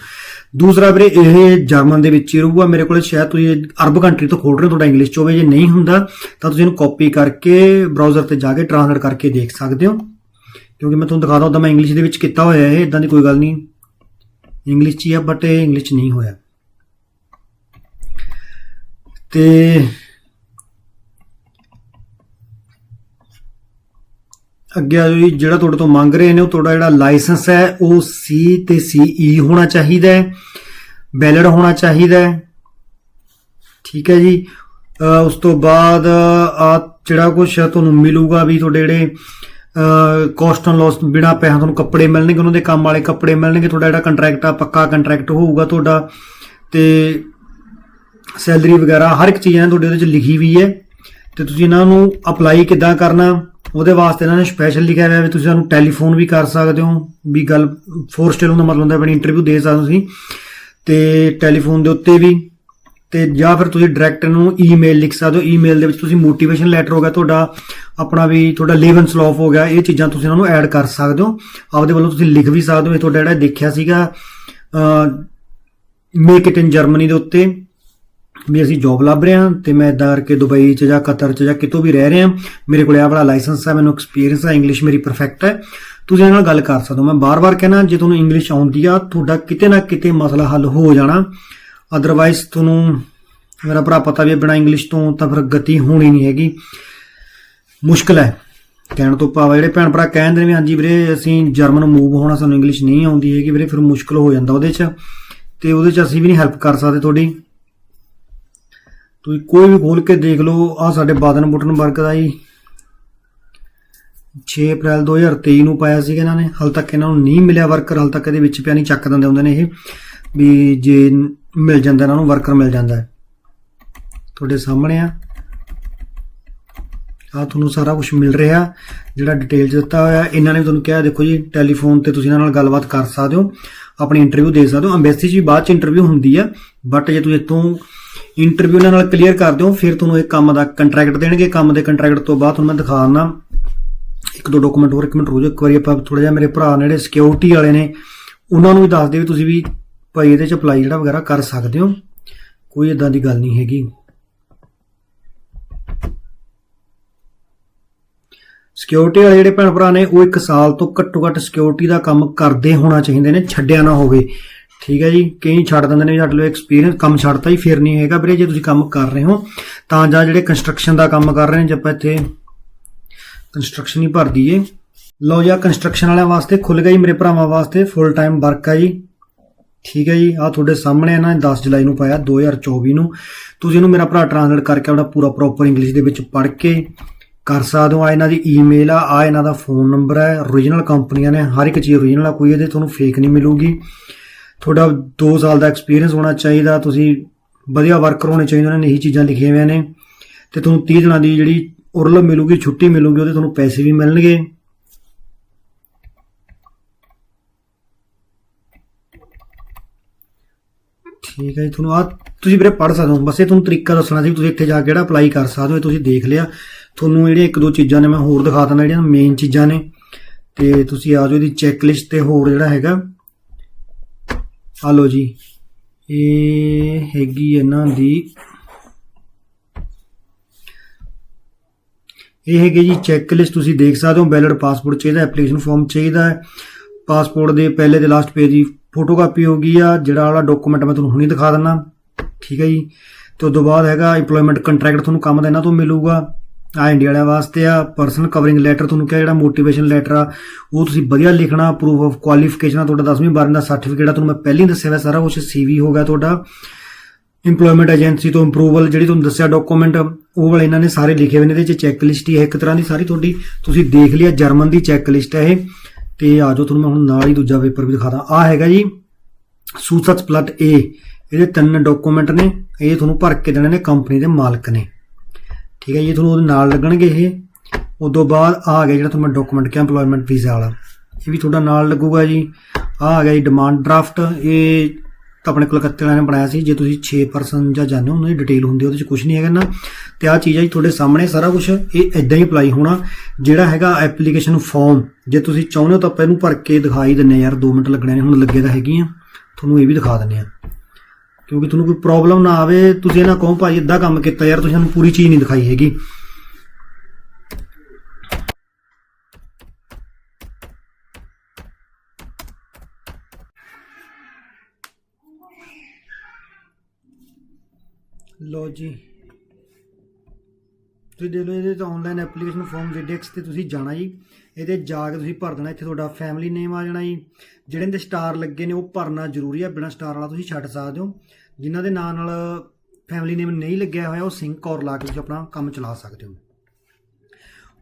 Speaker 1: ਦੂਸਰਾ ਵੀਰੇ, ਇਹ ਜਰਮਨ ਦੇ ਵਿੱਚ ਹੀ ਰਹੂਗਾ। ਮੇਰੇ ਕੋਲ ਸ਼ਾਇਦ ਤੁਸੀਂ ਅਰਬ ਕੰਟਰੀ ਤੋਂ ਖੋਲ ਰਹੇ ਹੋ, ਤੁਹਾਡਾ ਇੰਗਲਿਸ਼ ਚ ਹੋਵੇ ਜੇ ਨਹੀਂ ਹੁੰਦਾ, ਤਾਂ ਤੁਸੀਂ ਇਹਨੂੰ ਕਾਪੀ ਕਰਕੇ ਬ੍ਰਾਊਜ਼ਰ ਤੇ ਜਾ ਕੇ ਟ੍ਰਾਂਸਲੇਟ ਕਰਕੇ ਦੇਖ ਸਕਦੇ ਹੋ। ਕਿਉਂਕਿ ਮੈਂ ਤੁਹਾਨੂੰ ਦਿਖਾਦਾ ਹੁੰਦਾ ਮੈਂ ਇੰਗਲਿਸ਼ ਦੇ ਵਿੱਚ ਕੀਤਾ ਹੋਇਆ ਹੈ ਇਦਾਂ ਦੀ ਕੋਈ ਗੱਲ ਨਹੀਂ। ਇੰਗਲਿਸ਼ 'ਚ ਹੀ ਆ ਬਟ ਇਹ ਇੰਗਲਿਸ਼ 'ਚ ਨਹੀਂ ਹੋਇਆ। ਤੇ ਅੱਗੇ ਆ ਜੀ, ਜਿਹੜਾ ਤੁਹਾਡੇ ਤੋਂ ਮੰਗ ਰਹੇ ਨੇ, ਉਹ ਤੁਹਾਡਾ ਜਿਹੜਾ ਲਾਇਸੈਂਸ ਹੈ, ਉਹ C ਤੇ CE ਹੋਣਾ ਚਾਹੀਦਾ ਹੈ ਵੈਲਿਡ ਹੋਣਾ ਚਾਹੀਦਾ ਹੈ। ਠੀਕ ਹੈ ਜੀ। ਉਸ ਤੋਂ ਬਾਅਦ ਆ ਜਿਹੜਾ ਕੁਝ ਤੁਹਾਨੂੰ ਮਿਲੂਗਾ ਵੀ ਤੁਹਾਡੇ ਜਿਹੜੇ ਕੋਸਟ ਐਂਡ ਲਾਸ ਬਿਨਾ ਪੈਸਾ ਤੁਹਾਨੂੰ ਕੱਪੜੇ ਮਿਲਣਗੇ, ਉਹਨਾਂ ਦੇ ਕੰਮ ਵਾਲੇ ਕੱਪੜੇ ਮਿਲਣਗੇ, ਤੁਹਾਡਾ ਜਿਹੜਾ ਕੰਟਰੈਕਟ ਆ, ਪੱਕਾ ਕੰਟਰੈਕਟ ਹੋਊਗਾ ਤੁਹਾਡਾ। ਤੇ ਸੈਲਰੀ ਵਗੈਰਾ ਹਰ ਇੱਕ ਚੀਜ਼ ਇਹਨਾਂ ਤੁਹਾਡੇ ਉਹਦੇ ਵਿੱਚ ਲਿਖੀ ਵੀ ਹੈ। ਤੇ ਤੁਸੀਂ ਇਹਨਾਂ ਨੂੰ ਅਪਲਾਈ ਕਿੱਦਾਂ ਕਰਨਾ? ਉਹਦੇ ਵਾਸਤੇ ਇਹਨਾਂ ਨੇ ਸਪੈਸ਼ਲ ਲਿਖਿਆ ਹੋਇਆ ਵੀ ਤੁਸੀਂ ਸਾਨੂੰ ਟੈਲੀਫੋਨ ਵੀ ਕਰ ਸਕਦੇ ਹੋ, ਵੀ ਗੱਲ ਫੋਰ ਸਟੇਲ ਦਾ ਮਤਲਬ ਹੁੰਦਾ ਆਪਣੀ ਇੰਟਰਵਿਊ ਦੇ ਸਕਦੇ ਹੋ ਤੁਸੀਂ। ਤੇ ਟੈਲੀਫੋਨ ਦੇ ਉੱਤੇ ਵੀ, ਤੇ ਜਾਂ ਫਿਰ ਤੁਸੀਂ ਡਾਇਰੈਕਟ ਨੂੰ ਈਮੇਲ ਲਿਖ ਸਕਦੇ ਹੋ। ਈਮੇਲ ਦੇ ਵਿੱਚ ਤੁਸੀਂ ਮੋਟੀਵੇਸ਼ਨ ਲੈਟਰ ਹੋ ਗਿਆ, ਤੁਹਾਡਾ ਆਪਣਾ ਵੀ ਤੁਹਾਡਾ ਲੇਵਨ ਸਲੋਫ ਹੋ ਗਿਆ, ਇਹ ਚੀਜ਼ਾਂ ਤੁਸੀਂ ਇਹਨਾਂ ਨੂੰ ਐਡ ਕਰ ਸਕਦੇ ਹੋ। ਆਪਦੇ ਵੱਲੋਂ ਤੁਸੀਂ ਲਿਖ ਵੀ ਸਕਦੇ ਹੋ, ਇਹ ਤੁਹਾਡਾ ਜਿਹੜਾ ਦੇਖਿਆ ਸੀਗਾ ਮੇਕ ਇਟ ਇਨ ਜਰਮਨੀ ਦੇ ਉੱਤੇ। ਵੀ ਅਸੀਂ ਜੌਬ ਲੱਭ ਰਹੇ ਹਾਂ ਤੇ ਮੈਂ ਇਦਾਂ ਕਰਕੇ ਦੁਬਈ 'ਚ ਜਾਂ ਕਤਰ 'ਚ ਜਾਂ ਕਿਤੋਂ ਵੀ ਰਹਿ ਰਿਹਾ ਮੇਰੇ ਕੋਲ ਇਹ ਵਾਲਾ ਲਾਇਸੈਂਸ ਹੈ ਮੈਨੂੰ ਐਕਸਪੀਰੀਅੰਸ ਹੈ ਇੰਗਲਿਸ਼ ਮੇਰੀ ਪਰਫੈਕਟ ਹੈ। ਤੁਸੀਂ ਇਹਨਾਂ ਨਾਲ ਗੱਲ ਕਰ ਸਕਦੇ ਹੋ। ਮੈਂ ਬਾਰ-ਬਾਰ ਕਹਿਣਾ ਜੇ ਤੁਹਾਨੂੰ ਇੰਗਲਿਸ਼ ਆਉਂਦੀ ਆ ਤੁਹਾਡਾ ਕਿਤੇ ਨਾ ਕਿਤੇ ਮਸਲਾ ਹੱਲ ਹੋ ਜਾਣਾ। ਅਦਰਵਾਈਜ਼ ਤੁਹਾਨੂੰ ਮੇਰਾ ਭਰਾ ਪਤਾ ਵੀ ਹੈ, ਬਿਨਾਂ ਇੰਗਲਿਸ਼ ਤੋਂ ਤਾਂ ਫਿਰ ਗਤੀ ਹੋਣੀ ਨਹੀਂ ਹੈਗੀ। ਮੁਸ਼ਕਲ ਹੈ। ਕਹਿਣ ਤੋਂ ਭਾਵ ਜਿਹੜੇ ਭੈਣ ਭਰਾ ਕਹਿੰਦੇ ਨੇ ਵੀ ਹਾਂਜੀ ਵੀਰੇ ਅਸੀਂ ਜਰਮਨ ਮੂਵ ਹੋਣਾ ਸਾਨੂੰ ਇੰਗਲਿਸ਼ ਨਹੀਂ ਆਉਂਦੀ ਹੈਗੀ ਵੀਰੇ ਫਿਰ ਮੁਸ਼ਕਲ ਹੋ ਜਾਂਦਾ ਉਹਦੇ 'ਚ। ਤੇ ਉਹਦੇ 'ਚ ਅਸੀਂ ਵੀ ਨਹੀਂ ਹੈਲਪ ਕਰ ਸਕਦੇ ਤੁਹਾਡੀ। ਤੁਸੀਂ ਕੋਈ ਵੀ ਖੋਲ ਕੇ ਦੇਖ ਲਓ ਆ ਸਾਡੇ ਬਾਦਨ ਬੁਟਨ ਵਰਕ ਦਾ ਜੀ। 6 ਅਪ੍ਰੈਲ 2023 ਨੂੰ ਪਾਇਆ ਸੀਗਾ ਇਹਨਾਂ ਨੇ, ਹਾਲ ਤੱਕ ਇਹਨਾਂ ਨੂੰ ਨਹੀਂ ਮਿਲਿਆ ਵਰਕਰ, ਹਾਲ ਤੱਕ ਇਹਦੇ ਵਿੱਚ ਪਿਆ ਨਹੀਂ, ਚੱਕ ਦਿੰਦੇ ਹੁੰਦੇ ਨੇ ਇਹ, ਵੀ ਜੇ ਮਿਲ ਜਾਂਦਾ ਇਹਨਾਂ ਨੂੰ, ਵਰਕਰ ਮਿਲ ਜਾਂਦਾ ਹੈ। ਤੁਹਾਡੇ ਸਾਹਮਣੇ ਆ। ਆ ਤੁਹਾਨੂੰ ਸਾਰਾ ਕੁਝ ਮਿਲ ਰਿਹਾ, ਜਿਹੜਾ ਡਿਟੇਲ ਚ ਦਿੱਤਾ ਹੋਇਆ, ਇਹਨਾਂ ਨੇ ਤੁਹਾਨੂੰ ਕਿਹਾ, ਦੇਖੋ ਜੀ ਟੈਲੀਫੋਨ ਤੇ ਤੁਸੀਂ ਇਹਨਾਂ ਨਾਲ ਗੱਲਬਾਤ ਕਰ ਸਕਦੇ ਹੋ। ਆਪਣੀ ਇੰਟਰਵਿਊ ਦੇ ਸਕਦੇ ਹੋ। ਐਮਬੈਸੀ 'ਚ ਵੀ ਬਾਅਦ ਚ ਇੰਟਰਵਿਊ ਹੁੰਦੀ ਆ। ਬਟ ਜੇ ਤੁਸੀਂ ਇੱਥੋਂ ਇੰਟਰਵਿਊ ਇਹਨਾਂ ਨਾਲ ਕਲੀਅਰ ਕਰ ਦਿਓ ਫਿਰ ਤੁਹਾਨੂੰ ਇਹ ਕੰਮ ਦਾ ਕੰਟਰੈਕਟ ਦੇਣਗੇ। ਕੰਮ ਦੇ ਕੰਟਰੈਕਟ ਤੋਂ ਬਾਅਦ ਤੁਹਾਨੂੰ ਮੈਂ ਦਿਖਾ ਦਿੰਦਾ ਇੱਕ ਦੋ ਡਾਕੂਮੈਂਟ ਹੋਰ, ਇੱਕ ਮਿੰਟ ਰੋਜ਼ ਇੱਕ ਵਾਰੀ ਆਪਾਂ ਥੋੜਾ ਜਿਹਾ ਮੇਰੇ ਭਰਾ ਨੇ ਜਿਹੜੇ ਸਿਕਿਉਰਿਟੀ ਵਾਲੇ ਨੇ, ਉਹਨਾਂ ਨੂੰ ਵੀ ਦੱਸ ਦਿਓ ਵੀ ਤੁਸੀਂ ਵੀ ਭਾਈ ਇਹਦੇ ਚ ਅਪਲਾਈ ਜਿਹੜਾ ਵਗੈਰਾ ਕਰ ਸਕਦੇ ਹੋ। ਕੋਈ ਇਦਾਂ ਦੀ ਗੱਲ ਨਹੀਂ ਹੈਗੀ। ਸਿਕਿਉਰਿਟੀ ਵਾਲੇ ਜਿਹੜੇ ਭੈਣ ਭਰਾ ਨੇ, ਉਹ 1 ਸਾਲ ਤੋਂ ਘੱਟੋ ਘੱਟ ਸਿਕਿਉਰਿਟੀ ਦਾ ਕੰਮ ਕਰਦੇ ਹੋਣਾ ਚਾਹੀਦੇ ਨੇ, ਛੱਡਿਆ ਨਾ ਹੋਵੇ। ਠੀਕ ਹੈ ਜੀ? ਕਈ ਛੱਡ ਦਿੰਦੇ ਨੇ ਵੀ ਸਾਡੇ ਐਕਸਪੀਰੀਅੰਸ ਕੰਮ ਛੱਡਤਾ ਹੀ ਫਿਰ ਨਹੀਂ ਹੈਗਾ ਵੀਰੇ, ਜੇ ਤੁਸੀਂ ਕੰਮ ਕਰ ਰਹੇ ਹੋ, ਤਾਂ ਜਾਂ ਜਿਹੜੇ ਕੰਸਟਰਕਸ਼ਨ ਦਾ ਕੰਮ ਕਰ ਰਹੇ ਨੇ, ਜੇ ਆਪਾਂ ਇੱਥੇ ਕੰਸਟਰਕਸ਼ਨ ਹੀ ਭਰ ਦਈਏ। ਲਓ ਜੀ ਕੰਸਟਰਕਸ਼ਨ ਵਾਲਿਆਂ ਵਾਸਤੇ ਖੁੱਲ ਗਿਆ ਜੀ, ਮੇਰੇ ਭਰਾਵਾਂ ਵਾਸਤੇ ਫੁੱਲ ਟਾਈਮ ਵਰਕ ਆ ਜੀ। ਠੀਕ ਹੈ ਜੀ ਆ ਤੁਹਾਡੇ ਸਾਹਮਣੇ ਇਹਨਾਂ ਨੇ 10 ਜੁਲਾਈ ਨੂੰ ਪਾਇਆ 2024 ਨੂੰ। ਤੁਸੀਂ ਇਹਨੂੰ ਮੇਰਾ ਭਰਾ ਟ੍ਰਾਂਸਲੇਟ ਕਰਕੇ ਆਪਣਾ ਪੂਰਾ ਪ੍ਰੋਪਰ ਇੰਗਲਿਸ਼ ਦੇ ਵਿੱਚ ਪੜ੍ਹ ਕੇ ਕਰ ਸਕਦੇ ਹੋ ਆ ਇਹਨਾਂ ਦੀ ਈਮੇਲ ਆ ਆ ਇਹਨਾਂ ਦਾ ਫੋਨ ਨੰਬਰ ਹੈ origignal ਕੰਪਨੀਆਂ ਨੇ, ਹਰ ਇੱਕ ਚੀਜ਼ origignal ਆ, ਕੋਈ ਇਹਦੇ ਤੁਹਾਨੂੰ ਫੇਕ ਨਹੀਂ ਮਿਲੂਗੀ। ਤੁਹਾਡਾ 2 ਸਾਲ ਦਾ ਐਕਸਪੀਰੀਅੰਸ ਹੋਣਾ ਚਾਹੀਦਾ, ਤੁਸੀਂ ਵਧੀਆ ਵਰਕਰ ਹੋਣੇ ਚਾਹੀਦੇ ਉਹਨਾਂ ਨੇ, ਇਹੀ ਚੀਜ਼ਾਂ ਲਿਖੀਆਂ ਹੋਈਆਂ ਨੇ। ਤੇ ਤੁਹਾਨੂੰ 30 ਦਿਨਾਂ ਦੀ ਜਿਹੜੀ ਉਰਲ ਮਿਲੂਗੀ, ਛੁੱਟੀ ਮਿਲੂਗੀ, ਉਹਦੇ ਤੁਹਾਨੂੰ ਪੈਸੇ ਵੀ ਮਿਲਣਗੇ। ਠੀਕ ਹੈ ਜੀ, ਤੁਹਾਨੂੰ ਆ ਤੁਸੀਂ ਵੀਰੇ ਪੜ੍ਹ ਸਕਦੇ ਹੋ। ਬਸ ਇਹ ਤੁਹਾਨੂੰ ਤਰੀਕਾ ਦੱਸਣਾ ਸੀ ਵੀ ਤੁਸੀਂ ਇੱਥੇ ਜਾ ਕੇ ਜਿਹੜਾ ਅਪਲਾਈ ਕਰ ਸਕਦੇ ਹੋ ਤੁਸੀਂ ਦੇਖ ਲਿਆ। ਤੁਹਾਨੂੰ ਜਿਹੜੀਆਂ ਇੱਕ ਦੋ ਚੀਜ਼ਾਂ ਨੇ ਮੈਂ ਹੋਰ ਦਿਖਾ ਦਿੰਦਾ, ਜਿਹੜੀਆਂ ਮੇਨ ਚੀਜ਼ਾਂ ਨੇ। ਤੇ ਤੁਸੀਂ ਆ ਜਾਓ ਇਹਦੀ ਚੈੱਕ ਲਿਸਟ ਤੇ ਹੋਰ ਜਿਹੜਾ ਹੈਗਾ। ਆ ਲਓ ਜੀ, ਇਹ ਹੈਗੀ ਇਹਨਾਂ ਦੀ। ਇਹ ਹੈਗੀ ਜੀ ਚੈੱਕ ਲਿਸਟ ਤੁਸੀਂ ਦੇਖ ਸਕਦੇ ਹੋ ਬੈਲਟ ਪਾਸਪੋਰਟ ਚਾਹੀਦਾ ਐਪਲੀਕੇਸ਼ਨ ਫਾਰਮ ਚਾਹੀਦਾ ਹੈ। ਪਾਸਪੋਰਟ ਦੇ ਪਹਿਲੇ ਤੇ ਲਾਸਟ ਪੇਜ ਦੀ ਫੋਟੋਕਾਪੀ ਹੋ ਗਈ ਆ, ਜਿਹੜਾ ਵਾਲਾ ਡਾਕੂਮੈਂਟ ਮੈਂ ਤੁਹਾਨੂੰ ਹੁਣੀ ਦਿਖਾ ਦਿੰਦਾ। ਠੀਕ ਹੈ ਜੀ। ਤੇ ਉਸ ਤੋਂ ਬਾਅਦ ਹੈਗਾ EMPLOYMENT ਕੰਟਰੈਕਟ ਤੁਹਾਨੂੰ ਕੰਮ ਦਾ ਇਹਨਾਂ ਤੋਂ ਮਿਲੂਗਾ। ਆ ਇੰਡੀਆ ਵਾਲਿਆਂ ਵਾਸਤੇ ਆ ਪਰਸਨਲ ਕਵਰਿੰਗ ਲੈਟਰ ਤੁਹਾਨੂੰ ਕਿਹਾ, ਜਿਹੜਾ ਮੋਟੀਵੇਸ਼ਨ ਲੈਟਰ ਆ, ਉਹ ਤੁਸੀਂ ਵਧੀਆ ਲਿਖਣਾ ਪ੍ਰੂਫ ਆਫ ਕੁਆਲੀਫਿਕੇਸ਼ਨ ਆ, ਤੁਹਾਡਾ 10ਵੀਂ 12ਵੀਂ ਦਾ ਸਰਟੀਫਿਕੇਟ ਆ, ਤੁਹਾਨੂੰ ਮੈਂ ਪਹਿਲਾਂ ਹੀ ਦੱਸਿਆ ਹੋਇਆ ਸਾਰਾ ਕੁਝ ਸੀਵੀ ਹੋ ਗਿਆ ਤੁਹਾਡਾ। ਇੰਪਲੋਇਮੈਂਟ ਏਜੰਸੀ ਤੋਂ ਅਪਰੂਵਲ ਜਿਹੜੀ ਤੁਹਾਨੂੰ ਦੱਸਿਆ ਡਾਕੂਮੈਂਟ ਉਹ ਵਾਲੇ ਇਹਨਾਂ ਨੇ ਸਾਰੇ ਲਿਖੇ ਹੋਏ ਨੇ, ਇਹਦੇ ਚ ਚੈੱਕ ਲਿਸਟ ਹੀ ਹੈ ਇੱਕ ਤਰ੍ਹਾਂ ਦੀ ਸਾਰੀ ਤੁਹਾਡੀ, ਤੁਸੀਂ ਦੇਖ ਲਿਆ, ਜਰਮਨ ਦੀ ਚੈੱਕ ਲਿਸਟ ਹੈ ਇਹ। ਤੇ ਆ ਜਾਓ, ਤੁਹਾਨੂੰ ਮੈਂ ਹੁਣ ਨਾਲ ਹੀ ਦੂਜਾ ਪੇਪਰ ਵੀ ਦਿਖਾਦਾ। ਆ ਹੈਗਾ ਜੀ ਸੂਸਤ ਪਲਟ ਏ ਇਹਦੇ ਤਿੰਨ ਡਾਕੂਮੈਂਟ ਨੇ, ਇਹ ਤੁਹਾਨੂੰ ਭਰ ਕੇ ਦੇਣੇ ਨੇ ਕੰਪਨੀ ਦੇ ਮਾਲਕ ਨੇ। ਠੀਕ ਹੈ ਜੀ, ਤੁਹਾਨੂੰ ਉਹਦੇ ਨਾਲ ਲੱਗਣਗੇ ਇਹ। ਉਦੋਂ ਬਾਅਦ ਆ ਗਿਆ ਜਿਹੜਾ ਤੁਹਾਨੂੰ ਡਾਕੂਮੈਂਟ ਕਿਹਾ EMPLOYMENT ਵੀਜ਼ਾ ਵਾਲਾ। ਇਹ ਵੀ ਤੁਹਾਡਾ ਨਾਲ ਲੱਗੂਗਾ ਜੀ। ਆ ਆ ਗਿਆ ਜੀ ਡਿਮਾਂਡ ਡਰਾਫਟ ਇਹ ਤਾਂ ਆਪਣੇ ਕਲਕੱਤੇ ਵਾਲਿਆਂ ਨੇ ਬਣਾਇਆ ਸੀ। ਜੇ ਤੁਸੀਂ 6 ਪਰਸਨ ਜਾਂ ਜਾਣਦੇ ਹੋ, ਉਹਨਾਂ ਦੀ ਡਿਟੇਲ ਹੁੰਦੀ ਉਹਦੇ 'ਚ ਕੁਝ ਨਹੀਂ ਹੈਗਾ ਨਾ। ਤੇ ਆ ਚੀਜ਼ ਆ ਜੀ, ਤੁਹਾਡੇ ਸਾਹਮਣੇ ਸਾਰਾ ਕੁਝ ਇਹ ਇਦਾਂ ਹੀ ਅਪਲਾਈ ਹੋਣਾ। ਜਿਹੜਾ ਹੈਗਾ ਐਪਲੀਕੇਸ਼ਨ ਫਾਰਮ ਜੇ ਤੁਸੀਂ ਚਾਹੁੰਦੇ ਹੋ ਤਾਂ ਆਪਾਂ ਇਹਨੂੰ ਭਰ ਕੇ ਦਿਖਾਈ ਦਿੰਨੇ ਯਾਰ 2 ਮਿੰਟ ਲੱਗਣੇ ਨੇ, ਹੁਣ ਲੱਗੇ ਤਾਂ ਹੈਗੀਆਂ। ਤੁਹਾਨੂੰ ਇਹ ਵੀ ਦਿਖਾ ਦਿੰਨੇ ਆ ਕਿਉਂਕਿ ਤੁਹਾਨੂੰ ਕੋਈ ਪ੍ਰੋਬਲਮ ਨਾ ਆਵੇ, ਤੁਸੀਂ ਇਹਨਾਂ ਕਹੋ, ਭਾਈ ਇਦਾਂ ਕੰਮ ਕੀਤਾ ਯਾਰ, ਤੁਸੀਂ ਸਾਨੂੰ ਪੂਰੀ ਚੀਜ਼ ਨਹੀਂ ਦਿਖਾਈ ਹੈਗੀ। ਲੋ ਜੀ। ਤੁਸੀਂ ਦੇਖ ਲਓ ਇਹਦੇ ਤਾਂ ਆਨਲਾਈਨ ਐਪਲੀਕੇਸ਼ਨ ਫਾਰਮ ਵਿਡੈਕਸ ਤੇ ਤੁਸੀਂ ਜਾਣਾ ਜੀ। ਇਹਦੇ ਜਾ ਕੇ ਤੁਸੀਂ ਭਰ ਦੇਣਾ, ਇੱਥੇ ਤੁਹਾਡਾ ਫੈਮਿਲੀ ਨੇਮ ਆ ਜਾਣਾ ਜੀ। ਜਿਹੜੇ ਦੇ ਸਟਾਰ ਲੱਗੇ ਨੇ ਉਹ ਭਰਨਾ ਜ਼ਰੂਰੀ ਆ, ਬਿਨਾਂ ਸਟਾਰ ਵਾਲਾ ਤੁਸੀਂ ਛੱਡ ਸਕਦੇ ਹੋ। ਜਿਨ੍ਹਾਂ ਦੇ ਨਾਂ ਨਾਲ ਫੈਮਿਲੀ ਨੇਮ ਨਹੀਂ ਲੱਗਿਆ ਹੋਇਆ, ਉਹ ਸਿੰਕ ਔਰ ਲਾ ਕੇ ਤੁਸੀਂ ਆਪਣਾ ਕੰਮ ਚਲਾ ਸਕਦੇ ਹੋ।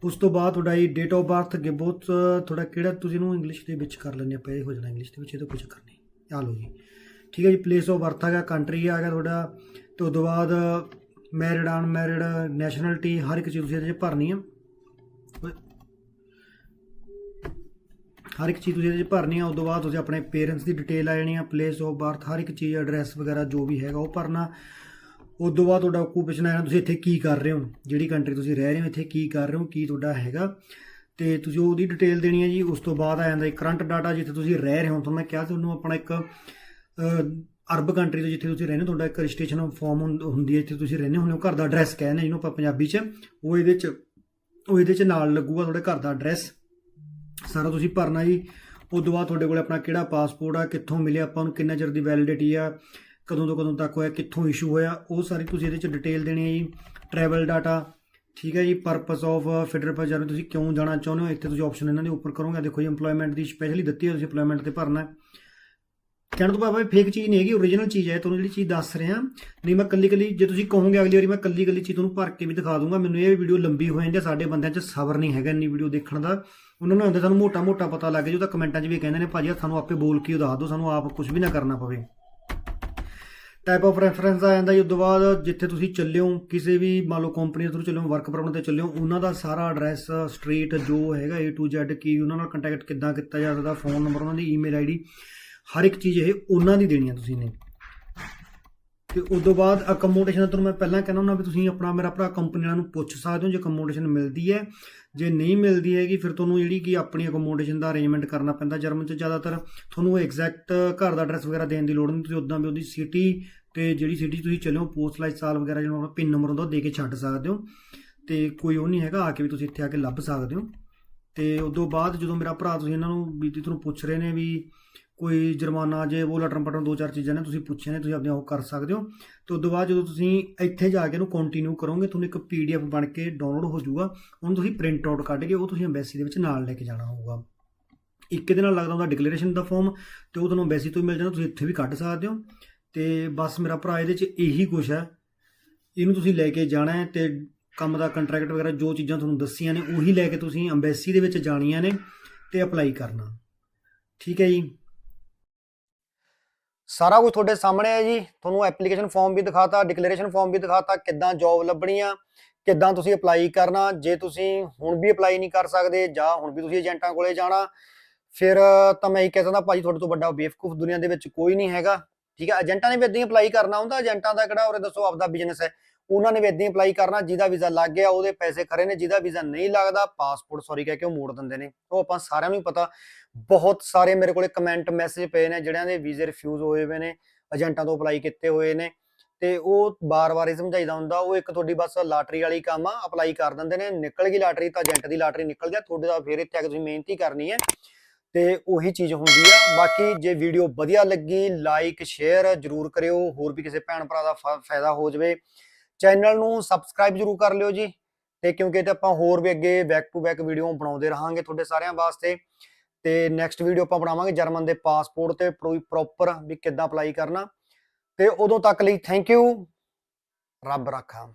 Speaker 1: ਉਸ ਤੋਂ ਬਾਅਦ ਤੁਹਾਡਾ ਇਹ ਡੇਟ ਆਫ ਬਰਥ ਅੱਗੇ ਬਹੁਤ ਤੁਹਾਡਾ ਕਿਹੜਾ, ਤੁਸੀਂ ਇਹਨੂੰ ਇੰਗਲਿਸ਼ ਦੇ ਵਿੱਚ ਕਰ ਲੈਣੇ ਪਏ ਇਹ ਹੋ ਜਾਣਾ ਇੰਗਲਿਸ਼ ਦੇ ਵਿੱਚ, ਇਹ ਤਾਂ ਕੁਝ ਕਰਨੀ ਆ ਲਓ ਜੀ। ਠੀਕ ਹੈ ਜੀ ਪਲੇਸ ਆਫ ਬਰਥ ਹੈਗਾ ਕੰਟਰੀ ਆ ਗਿਆ ਤੁਹਾਡਾ। ਤੇ ਉਸ ਤੋਂ ਬਾਅਦ ਮੈਰਿਡ ਅਨਮੈਰਿਡ ਨੈਸ਼ਨੈਲਿਟੀ ਹਰ ਇੱਕ ਚੀਜ਼ ਤੁਸੀਂ ਇਹਦੇ 'ਚ ਭਰਨੀ ਆ। ਹਰ ਇੱਕ ਚੀਜ਼ ਤੁਸੀਂ ਇਹਦੇ 'ਚ ਭਰਨੀ ਆ ਉਸ ਤੋਂ ਬਾਅਦ ਤੁਸੀਂ ਆਪਣੇ ਪੇਰੈਂਟਸ ਦੀ ਡਿਟੇਲ ਆ ਜਾਣੀ ਆ ਪਲੇਸ ਆਫ ਬਰਥ ਹਰ ਇੱਕ ਚੀਜ਼ ਐਡਰੈਸ ਵਗੈਰਾ ਜੋ ਵੀ ਹੈਗਾ ਉਹ ਭਰਨਾ। ਉਸ ਤੋਂ ਬਾਅਦ ਤੁਹਾਡਾ ਓਕੂਪੇਸ਼ਨ ਆਣਾ ਤੁਸੀਂ ਇੱਥੇ ਕੀ ਕਰ ਰਹੇ ਹੋ? ਜਿਹੜੀ ਕੰਟਰੀ ਤੁਸੀਂ ਰਹਿ ਰਹੇ ਹੋ, ਇੱਥੇ ਕੀ ਕਰ ਰਹੇ ਹੋ, ਕੀ ਤੁਹਾਡਾ ਹੈਗਾ? ਤੇ ਤੁਸੀਂ ਉਹਦੀ ਡਿਟੇਲ ਦੇਣੀ ਹੈ ਜੀ, ਉਸ ਤੋਂ ਬਾਅਦ ਆ ਜਾਂਦਾ ਕਰੰਟ ਡਾਟਾ ਜਿੱਥੇ ਤੁਸੀਂ ਰਹਿ ਰਹੇ ਹੋ। ਤੁਹਾਨੂੰ ਮੈਂ ਕਿਹਾ ਤੁਹਾਨੂੰ ਆਪਣਾ ਇੱਕ ਅਰਬ ਕੰਟਰੀ ਤੋਂ ਜਿੱਥੇ ਤੁਸੀਂ ਰਹਿੰਦੇ ਹੋ, ਤੁਹਾਡਾ ਇੱਕ ਰਜਿਸਟ੍ਰੇਸ਼ਨ ਫਾਰਮ ਹੁੰਦੀ ਹੈ, ਜਿੱਥੇ ਤੁਸੀਂ ਰਹਿੰਦੇ ਹੁੰਦੇ ਹੋ, ਘਰ ਦਾ ਐਡਰੈਸ ਕਹਿੰਦੇ ਜਿਹਨੂੰ ਆਪਾਂ ਪੰਜਾਬੀ 'ਚ। ਉਹ ਇਹਦੇ 'ਚ, ਉਹ ਇਹਦੇ 'ਚ ਨਾਲ ਲੱਗੂਗਾ ਤੁਹਾਡੇ ਘਰ ਦਾ ਐਡਰੈਸ ਸਾਰਾ ਤੁਸੀਂ ਭਰਨਾ ਜੀ। ਉਸ ਤੋਂ ਬਾਅਦ ਤੁਹਾਡੇ ਕੋਲ ਆਪਣਾ ਕਿਹੜਾ ਪਾਸਪੋਰਟ ਆ, ਕਿੱਥੋਂ ਮਿਲਿਆ ਆਪਾਂ ਨੂੰ, ਕਿੰਨਾ ਚਿਰ ਦੀ ਵੈਲਿਡਿਟੀ ਆ, ਕਦੋਂ ਤੋਂ ਕਦੋਂ ਤੱਕ ਹੋਇਆ, ਕਿੱਥੋਂ ਇਸ਼ੂ ਹੋਇਆ, ਉਹ ਸਾਰੀ ਤੁਸੀਂ ਇਹਦੇ 'ਚ ਡਿਟੇਲ ਦੇਣੀ ਹੈ ਜੀ। ਟਰੈਵਲ ਡਾਟਾ ਠੀਕ ਹੈ ਜੀ। ਪਰਪਸ ਆਫ ਫੈਡਰਲ ਪਰ ਤੁਸੀਂ ਕਿਉਂ ਜਾਣਾ ਚਾਹੁੰਦੇ ਹੋ? ਇੱਥੇ ਤੁਸੀਂ ਆਪਸ਼ਨ ਇਹਨਾਂ ਦੇ ਉੱਪਰ ਕਰੋਗੇ। ਆਹ ਦੇਖੋ ਜੀ, EMPLOYMENT ਦੀ ਸਪੈਸ਼ਲੀ ਦਿੱਤੀ ਹੈ ਤੁਸੀਂ EMPLOYMENT ਤੇ ਭਰਨਾ ਹੈ। ਕਹਿਣ ਤੋਂ ਭਾਵੇਂ ਫੇਕ ਚੀਜ਼ ਨਹੀਂ ਹੈਗੀ ਓਰੀਜਨਲ ਚੀਜ਼ ਹੈ, ਤੁਹਾਨੂੰ ਜਿਹੜੀ ਚੀਜ਼ ਦੱਸ ਰਿਹਾ, ਨਹੀਂ ਮੈਂ ਕੱਲੀ ਕੱਲੀ ਜੇ ਤੁਸੀਂ ਕਹੋਗੇ ਅਗਲੀ ਵਾਰੀ ਮੈਂ ਕੱਲੀ ਕੱਲੀ ਚੀਜ਼ ਤੁਹਾਨੂੰ ਭਰ ਕੇ ਵੀ ਦਿਖਾ ਦੂੰਗਾ, ਮੈਨੂੰ ਇਹ ਵੀਡੀਓ ਲੰਬੀ ਹੋ ਜਾਂਦੀ ਹੈ, ਸਾਡੇ ਬੰਦਿਆਂ 'ਚ ਸਬਰ ਨਹੀਂ ਹੈਗਾ ਇੰਨੀ ਵੀਡੀਓ ਦੇਖਣ ਦਾ। ਉਹਨਾਂ ਨੂੰ ਹੁੰਦਾ ਸਾਨੂੰ ਮੋਟਾ ਮੋਟਾ ਪਤਾ ਲੱਗ ਜਾਊ ਤਾਂ ਕਮੈਂਟਾਂ 'ਚ ਵੀ ਕਹਿੰਦੇ ਨੇ, ਭਾਜੀ ਆਹ ਸਾਨੂੰ ਆਪੇ ਬੋਲ ਕੇ ਉਹ ਦੱਸ ਦਿਓ, ਸਾਨੂੰ ਆਪ ਕੁਝ ਵੀ ਨਾ ਕਰਨਾ ਪਵੇ। ਟਾਈਪ ਆਫ ਰੈਫਰੈਂਸ ਆ ਜਾਂਦਾ ਜੀ, ਉਸ ਤੋਂ ਬਾਅਦ ਜਿੱਥੇ ਤੁਸੀਂ ਚੱਲੇ ਕਿਸੇ ਵੀ ਮੰਨ ਲਓ ਕੰਪਨੀ ਦੇ ਥਰੂ ਚੱਲਿਓ ਵਰਕ ਪਰਮਿਟ ਤੇ ਚੱਲਿਓ, ਉਹਨਾਂ ਦਾ ਸਾਰਾ ਐਡਰੈਸ ਸਟਰੀਟ ਜੋ ਹੈਗਾ A to Z, ਕੀ ਉਹਨਾਂ ਨਾਲ ਕੰਟੈਕਟ ਕਿੱਦਾਂ ਕੀਤਾ ਜਾ ਸਕਦਾ ਫੋਨ ਨੰਬਰ ਉਹਨਾਂ ਦੀ ਈਮੇਲ ਆਈਡੀ ਹਰ ਇੱਕ ਚੀਜ਼ ਇਹ ਉਹਨਾਂ ਦੀ ਦੇਣੀ ਆ ਤੁਸੀਂ ਨੇ। ਤੇ ਉਸ ਤੋਂ ਬਾਅਦ ਅਕਮੋਡੇਸ਼ਨ ਤੁਹਾਨੂੰ ਮੈਂ ਪਹਿਲਾਂ ਕਹਿੰਦਾ ਹੁੰਦਾ ਵੀ ਤੁਸੀਂ ਆਪਣਾ ਮੇਰਾ ਭਰਾ ਕੰਪਨੀ ਵਾਲਿਆਂ ਨੂੰ ਪੁੱਛ ਸਕਦੇ ਹੋ ਜੇ ਅਕਮੋਡੇਸ਼ਨ ਮਿਲਦੀ ਹੈ। ਜੇ ਨਹੀਂ ਮਿਲਦੀ ਹੈਗੀ, ਫਿਰ ਤੁਹਾਨੂੰ ਜਿਹੜੀ ਕਿ ਆਪਣੀ ਅਕਮੋਡੇਸ਼ਨ ਦਾ ਅਰੇਂਜਮੈਂਟ ਕਰਨਾ ਪੈਂਦਾ ਜਰਮਨ 'ਚ ਜ਼ਿਆਦਾਤਰ। ਤੁਹਾਨੂੰ ਐਗਜ਼ੈਕਟ ਘਰ ਦਾ ਐਡਰੈਸ ਵਗੈਰਾ ਦੇਣ ਦੀ ਲੋੜ ਨਹੀਂ, ਤੁਸੀਂ ਉਦਾਂ ਵੀ ਉਹਦੀ ਸਿਟੀ ਤੇ ਜਿਹੜੀ ਸਿਟੀ ਤੁਸੀਂ ਚੱਲਿਓ ਪੋਸਟ ਸਾਲ ਵਗੈਰਾ ਜਿਹੜਾ ਆਪਣਾ ਪਿਨ ਨੰਬਰ ਹੁੰਦਾ ਉਹ ਦੇ ਕੇ ਛੱਡ ਸਕਦੇ ਹੋ। ਤੇ ਕੋਈ ਉਹ ਨਹੀਂ ਹੈਗਾ, ਆ ਕੇ ਵੀ ਤੁਸੀਂ ਇੱਥੇ ਆ ਕੇ ਲੱਭ ਸਕਦੇ ਹੋ। ਤੇ ਉਦੋਂ ਬਾਅਦ ਜਦੋਂ ਮੇਰਾ ਭਰਾ ਤੁਸੀਂ ਇਹਨਾਂ ਨੂੰ ਵੀ ਤੁਹਾਨੂੰ ਪੁੱਛ ਰਹੇ ਨੇ ਵੀ ਕੋਈ ਜੁਰਮਾਨਾ ਜੇ ਉਹ ਲਟਰਮ ਪਟਰਮ ਦੋ ਚਾਰ ਚੀਜ਼ਾਂ ਨੇ ਤੁਸੀਂ ਪੁੱਛਿਆ ਨੇ, ਤੁਸੀਂ ਆਪਣੇ ਉਹ ਕਰ ਸਕਦੇ ਹੋ। ਤੇ ਉਦੋਂ ਬਾਅਦ ਜਦੋਂ ਤੁਸੀਂ ਇੱਥੇ ਜਾ ਕੇ ਉਹਨੂੰ ਕੰਟੀਨਿਊ ਕਰੋਗੇ, ਤੁਹਾਨੂੰ ਇੱਕ ਪੀਡੀਐਫ ਬਣ ਕੇ ਡਾਊਨਲੋਡ ਹੋ ਜਾਊਗਾ, ਉਹਨੂੰ ਤੁਸੀਂ ਪ੍ਰਿੰਟ ਆਊਟ ਕੱਢ ਕੇ ਉਹ ਤੁਸੀਂ ਐਮਬੈਸੀ ਦੇ ਵਿੱਚ ਨਾਲ ਲੈ ਕੇ ਜਾਣਾ ਹੋਊਗਾ। ਇੱਕ ਇਹਦੇ ਨਾਲ ਲੱਗਦਾ ਹੁੰਦਾ ਡਿਕਲੇਰੇਸ਼ਨ ਦਾ ਫਾਰਮ ਤੇ ਉਹ ਤੁਹਾਨੂੰ ਐਮਬੈਸੀ ਤੋਂ ਮਿਲ ਜਾਣਾ ਤੁਸੀਂ ਇੱਥੇ ਵੀ ਕੱਢ ਸਕਦੇ ਹੋ। ਤੇ ਬਸ ਮੇਰਾ ਭਰਾ ਇਹਦੇ 'ਚ ਇਹੀ ਕੁਝ ਹੈ। ਇਹਨੂੰ ਤੁਸੀਂ ਲੈ ਕੇ ਜਾਣਾ ਹੈ ਤੇ ਕੰਮ ਦਾ ਕੰਟਰੈਕਟ ਵਗੈਰਾ ਜੋ ਚੀਜ਼ਾਂ ਤੁਹਾਨੂੰ ਦੱਸੀਆਂ ਨੇ, ਉਹੀ ਲੈ ਕੇ ਤੁਸੀਂ ਐਮਬੈਸੀ ਦੇ ਵਿੱਚ ਜਾਣੀਆਂ ਨੇ ਤੇ ਅਪਲਾਈ ਕਰਨਾ। ਠੀਕ ਹੈ ਜੀ? ਸਾਰਾ ਕੁਝ ਤੁਹਾਡੇ ਸਾਹਮਣੇ ਹੈ ਜੀ। ਤੁਹਾਨੂੰ ਐਪਲੀਕੇਸ਼ਨ ਫਾਰਮ ਵੀ ਦਿਖਾਤਾ ਡਿਕਲੇਰੇਸ਼ਨ ਫਾਰਮ ਵੀ ਦਿਖਾਤਾ, ਕਿੱਦਾਂ ਜੌਬ ਲੱਭਣੀ ਆ ਕਿੱਦਾਂ ਤੁਸੀਂ ਅਪਲਾਈ ਕਰਨਾ, ਜੇ ਤੁਸੀਂ ਹੁਣ ਵੀ ਅਪਲਾਈ ਨਹੀਂ ਕਰ ਸਕਦੇ ਜਾਂ ਹੁਣ ਵੀ ਤੁਸੀਂ ਏਜੰਟਾਂ ਕੋਲੇ ਜਾਣਾ, ਫਿਰ ਤਾਂ ਮੈਂ ਇਹ ਕਹਿ ਸਕਦਾ ਭਾਜੀ ਤੁਹਾਡੇ ਤੋਂ ਵੱਡਾ ਬੇਵਕੂਫ ਦੁਨੀਆ ਦੇ ਵਿੱਚ ਕੋਈ ਨਹੀਂ ਹੈਗਾ। ਠੀਕ ਹੈ ਏਜੰਟਾਂ ਨੇ ਵੀ ਇਦਾਂ ਹੀ ਅਪਲਾਈ ਕਰਨਾ ਹੁੰਦਾ ਏਜੰਟਾਂ ਦਾ ਕਿਹੜਾ, ਉਰੇ ਦੱਸੋ ਆਪਦਾ ਬਿਜ਼ਨਸ ਹੈ। ਉਹਨਾਂ ਨੇ ਵੀ ਇਦਾਂ ਹੀ ਅਪਲਾਈ ਕਰਨਾ, ਜਿਹਦਾ ਵੀਜ਼ਾ ਲੱਗ ਗਿਆ, ਉਹਦੇ ਪੈਸੇ ਖਰੇ ਨੇ, ਜਿਹਦਾ ਵੀਜ਼ਾ ਨਹੀਂ ਲੱਗਦਾ ਪਾਸਪੋਰਟ ਸੌਰੀ ਕਹਿ ਕੇ ਉਹ ਮੋੜ ਦਿੰਦੇ ਨੇ। ਉਹ ਆਪਾਂ ਸਾਰਿਆਂ ਨੂੰ ਪਤਾ, ਬਹੁਤ ਸਾਰੇ ਮੇਰੇ ਕੋਲੇ ਕਮੈਂਟ ਮੈਸੇਜ ਪਏ ਨੇ, ਜਿਹੜਿਆਂ ਦੇ ਵੀਜ਼ੇ ਰਿਫਿਊਜ਼ ਹੋਏ ਹੋਏ ਨੇ ਏਜੰਟਾਂ ਤੋਂ ਅਪਲਾਈ ਕੀਤੇ ਹੋਏ ਨੇ, ਤੇ ਉਹ ਬਾਰ-ਬਾਰ ਹੀ ਸਮਝਾਈਦਾ ਹੁੰਦਾ, ਉਹ ਇੱਕ ਤੁਹਾਡੀ ਬਸ ਲਾਟਰੀ ਵਾਲੀ ਕੰਮ ਆ ਅਪਲਾਈ ਕਰ ਦਿੰਦੇ ਨੇ, ਨਿਕਲ ਗਈ ਲਾਟਰੀ ਤਾਂ ਏਜੰਟ ਦੀ ਲਾਟਰੀ ਨਿਕਲ ਗਿਆ, ਤੁਹਾਡੇ ਦਾ ਫਿਰ ਇੱਥੇ ਆ ਕੇ ਤੁਸੀਂ ਮਿਹਨਤੀ ਕਰਨੀ ਹੈ, ਤੇ ਉਹੀ ਚੀਜ਼ ਹੁੰਦੀ ਆ। ਬਾਕੀ ਜੇ ਵੀਡੀਓ ਵਧੀਆ ਲੱਗੀ ਲਾਈਕ ਸ਼ੇਅਰ ਜਰੂਰ ਕਰਿਓ, ਹੋਰ ਵੀ ਕਿਸੇ ਭੈਣ ਭਰਾ ਦਾ ਫਾਇਦਾ ਹੋ ਜਾਵੇ। ਚੈਨਲ ਨੂੰ ਸਬਸਕ੍ਰਾਈਬ ਜਰੂਰ ਕਰ ਲਿਓ ਜੀ ਤੇ ਕਿਉਂਕਿ ਤਾਂ ਆਪਾਂ ਹੋਰ ਵੀ ਅੱਗੇ ਬੈਕ ਟੂ ਬੈਕ ਵੀਡੀਓ ਬਣਾਉਂਦੇ ਰਹਾਂਗੇ ਤੁਹਾਡੇ ਸਾਰਿਆਂ ਵਾਸਤੇ। ਤੇ ਨੈਕਸਟ ਵੀਡੀਓ ਆਪਾਂ ਬਣਾਵਾਂਗੇ ਜਰਮਨ ਦੇ ਪਾਸਪੋਰਟ ਤੇ ਪ੍ਰੋਪਰ ਵੀ ਕਿੱਦਾਂ ਅਪਲਾਈ ਕਰਨਾ। ਤੇ ਉਦੋਂ ਤੱਕ ਲਈ ਥੈਂਕ ਯੂ ਰੱਬ ਰਾਖਾ।